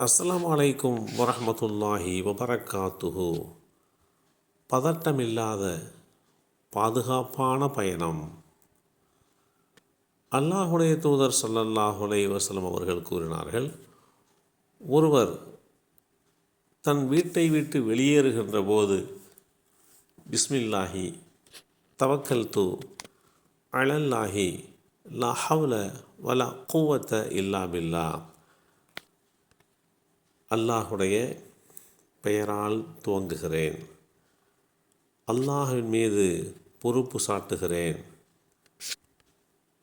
அஸ்ஸலாமு அலைக்கும் வரஹ்மத்துல்லாஹி வபரக்காத்துஹு. பதட்டமில்லாத பாதுகாப்பான பயணம். அல்லாஹுடைய தூதர் சல்லல்லாஹுலே வசலம் அவர்கள் கூறினார்கள் ஒருவர் தன் வீட்டை விட்டு வெளியேறுகின்ற போது பிஸ்மில்லாஹி தவக்கல் து அலல்லாஹி லஹவுல வல குவத்த இல்லா பில்லா அல்லாஹுடைய பெயரால் துவங்குகிறேன். அல்லாஹின் மீது பொறுப்பு சாட்டுகிறேன்.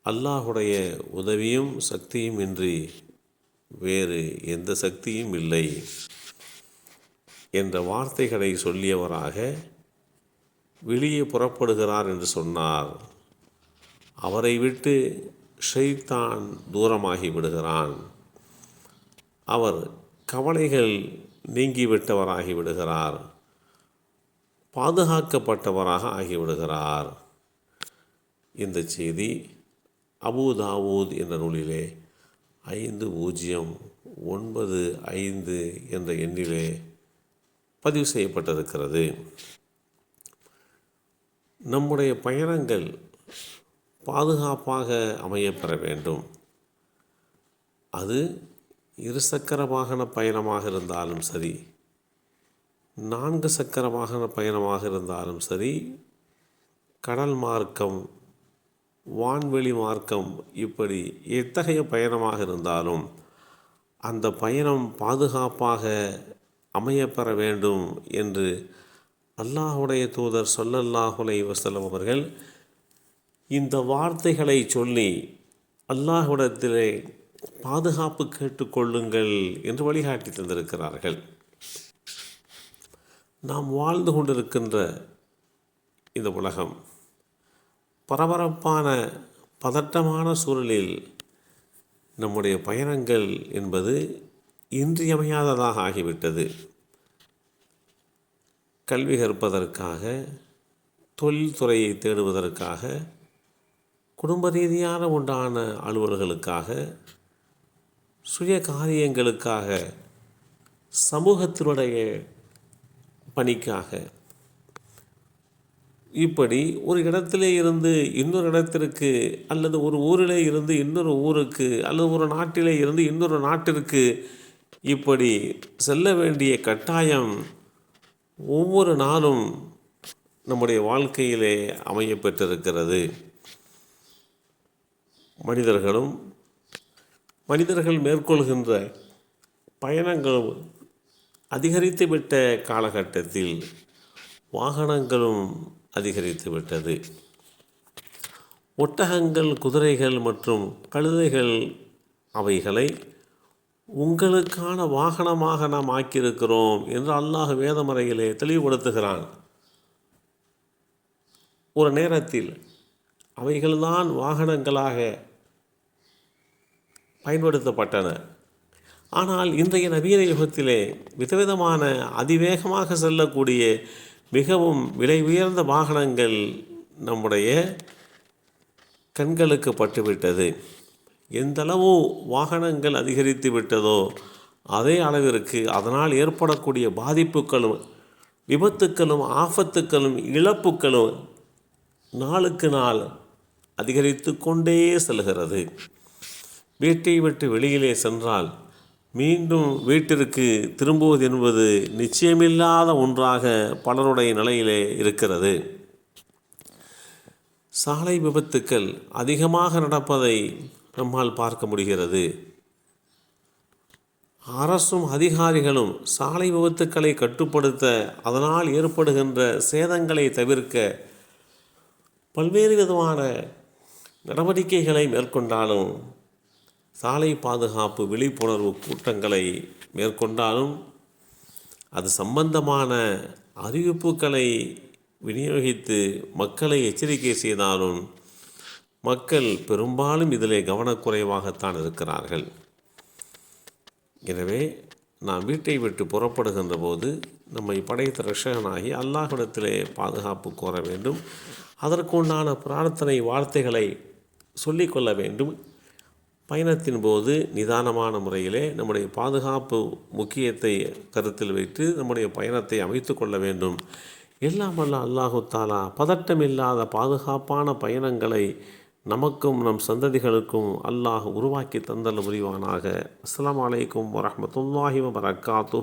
அல்லாஹுடைய உதவியும் சக்தியும் இன்றி வேறு எந்த சக்தியும் இல்லை என்ற வார்த்தைகளை சொல்லியவராக வெளியே புறப்படுகிறார் என்று சொன்னார். அவரை விட்டு ஷைத்தான் தூரமாகி விடுகிறான். அவர் கவலைகள் நீங்கிவிட்டவராகி விடுகிறார். பாதுகாக்கப்பட்டவராக ஆகிவிடுகிறார் இந்த செய்தி அபுதாவூத் என்ற நூலிலே ஐந்து பூஜ்ஜியம் ஒன்பது ஐந்து என்ற எண்ணிலே பதிவு செய்யப்பட்டிருக்கிறது. நம்முடைய பயணங்கள் பாதுகாப்பாக அமையப்பெற வேண்டும். அது இருசக்கர வாகன பயணமாக இருந்தாலும் சரி நான்கு சக்கர வாகன பயணமாக இருந்தாலும் சரி கடல் மார்க்கம் வான்வெளி மார்க்கம் இப்படி எத்தகைய பயணமாக இருந்தாலும் அந்த பயணம் பாதுகாப்பாக அமையப்பெற வேண்டும் என்று அல்லாஹுடைய தூதர் சொல்லல்லாஹுலை வசலம் அவர்கள் இந்த வார்த்தைகளை சொல்லி அல்லாஹுடத்திலே பாதுகாப்பு கேட்டுக்கொள்ளுங்கள் என்று வழிகாட்டி தந்திருக்கிறார்கள். நாம் வாழ்ந்து கொண்டிருக்கின்ற இந்த உலகம் பரபரப்பான பதட்டமான சூழலில் நம்முடைய பயணங்கள் என்பது இன்றியமையாததாக ஆகிவிட்டது. கல்வி கற்பதற்காக தொழில்துறையை தேடுவதற்காக குடும்ப ரீதியான உண்டான அலுவல்களுக்காக சுய காரியங்களுக்காக சமூகத்தினுடைய பணிக்காக. இப்படி ஒரு இடத்திலே இருந்து இன்னொரு இடத்திற்கு அல்லது ஒரு ஊரிலே இருந்து இன்னொரு ஊருக்கு அல்லது ஒரு நாட்டிலே இருந்து இன்னொரு நாட்டிற்கு இப்படி செல்ல வேண்டிய கட்டாயம் ஒவ்வொரு நாளும் நம்முடைய வாழ்க்கையிலே அமைய பெற்றிருக்கிறது. மனிதர்களும் மனிதர்கள் மேற்கொள்கின்ற பயணங்களும் அதிகரித்து விட்ட காலகட்டத்தில் வாகனங்களும் அதிகரித்து விட்டது. ஒட்டகங்கள் குதிரைகள் மற்றும் கழுதைகள் அவைகளை உங்களுக்கான வாகனமாக நாம் ஆக்கியிருக்கிறோம் என்று அல்லாஹ் வேதமறையிலே தெளிவுபடுத்துகிறான். ஒரு நேரத்தில் அவைகள்தான் வாகனங்களாக பயன்படுத்தப்பட்டன. ஆனால் இன்றைய நவீன யுகத்திலே விதவிதமான அதிவேகமாக செல்லக்கூடிய மிகவும் விலை உயர்ந்த வாகனங்கள் நம்முடைய கண்களுக்கு பட்டுவிட்டது. எந்தளவு வாகனங்கள் அதிகரித்து விட்டதோ அதே அளவிற்கு அதனால் ஏற்படக்கூடிய பாதிப்புகளும் விபத்துக்களும் ஆபத்துக்களும் இழப்புக்களும் நாளுக்கு நாள் அதிகரித்து கொண்டே செல்கிறது. வீட்டை விட்டு வெளியிலே சென்றால் மீண்டும் வீட்டிற்கு திரும்புவது என்பது நிச்சயமில்லாத ஒன்றாக பலருடைய நிலையிலே இருக்கிறது. சாலை விபத்துக்கள் அதிகமாக நடப்பதை நம்மால் பார்க்க முடிகிறது. அரசும் அதிகாரிகளும் சாலை விபத்துக்களை கட்டுப்படுத்த அதனால் ஏற்படுகின்ற சேதங்களை தவிர்க்க பல்வேறு விதமான நடவடிக்கைகளை மேற்கொண்டாலும் சாலை பாதுகாப்பு விழிப்புணர்வு கூட்டங்களை மேற்கொண்டாலும் அது சம்பந்தமான அறிவிப்புகளை விநியோகித்து மக்களை எச்சரிக்கை செய்தாலும் மக்கள் பெரும்பாலும் இதிலே கவனக்குறைவாகத்தான் இருக்கிறார்கள். எனவே நாம் வீட்டை விட்டு புறப்படுகின்ற போது நம்மை படைத்த ரஷகனாகி அல்லாஹிடத்திலே பாதுகாப்பு கோர வேண்டும். அதற்குண்டான பிரார்த்தனை வார்த்தைகளை சொல்லிக்கொள்ள வேண்டும். பயணத்தின் போது நிதானமான முறையிலே நம்முடைய பாதுகாப்பு முக்கியத்தை கருத்தில் வைத்து நம்முடைய பயணத்தை அமைத்து கொள்ள வேண்டும். எல்லாம் அல்ல அல்லாஹு தாலா பதட்டமில்லாத பாதுகாப்பான பயணங்களை நமக்கும் நம் சந்ததிகளுக்கும் அல்லாஹ் உருவாக்கி தந்தல் புரிவானாக. அஸ்லாம் அலைக்கும் வரமத்துல்லாஹி வரகாத்து